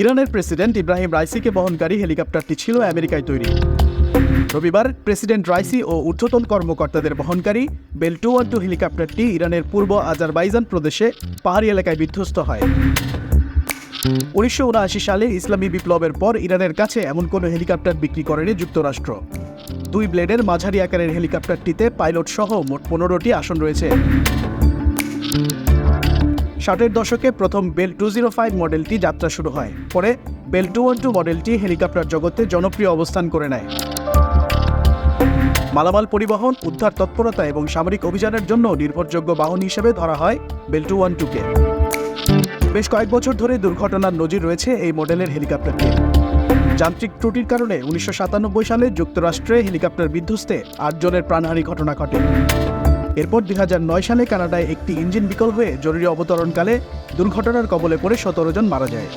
ইরানের প্রেসিডেন্ট ইব্রাহিম রাইসিকে বহনকারী হেলিকপ্টারটি ছিল আমেরিকায় তৈরি। রবিবার প্রেসিডেন্ট রাইসি ও ঊর্ধ্বতন কর্মকর্তাদের বহনকারী বেল টু ওয়ান টু হেলিকপ্টারটি ইরানের পূর্ব আজারবাইজান প্রদেশে পাহাড়ি এলাকায় বিধ্বস্ত হয়। উনিশশো সালে ইসলামী বিপ্লবের পর ইরানের কাছে এমন কোনো হেলিকপ্টার বিক্রি করেনি যুক্তরাষ্ট্র। দুই ব্লেডের মাঝারি আকারের হেলিকপ্টারটিতে পাইলট সহ মোট পনেরোটি আসন রয়েছে। ষাটের দশকে প্রথম বেল টু জিরো ফাইভ মডেলটি যাত্রা শুরু হয়। পরে বেল টু ওয়ান টু মডেলটি হেলিকপ্টার জগতে জনপ্রিয় অবস্থান করে নেয়। মালামাল পরিবহন, উদ্ধার তৎপরতা এবং সামরিক অভিযানের জন্য নির্ভরযোগ্য বাহন হিসেবে ধরা হয় বেল টু ওয়ান টুকে বেশ কয়েক বছর ধরে দুর্ঘটনার নজির রয়েছে এই মডেলের হেলিকপ্টারটি যান্ত্রিক ত্রুটির কারণে উনিশশো সাতানব্বই সালে যুক্তরাষ্ট্রে হেলিকপ্টার বিধ্বস্তে আটজনের প্রাণহানি ঘটনা ঘটে। এরপর দুই হাজার নয় সালে কানাডায় একটি ইঞ্জিন বিকল হয়ে জরুরি অবতরণকালে দুর্ঘটনার কবলে পড়ে সতেরো জন মারা যায়।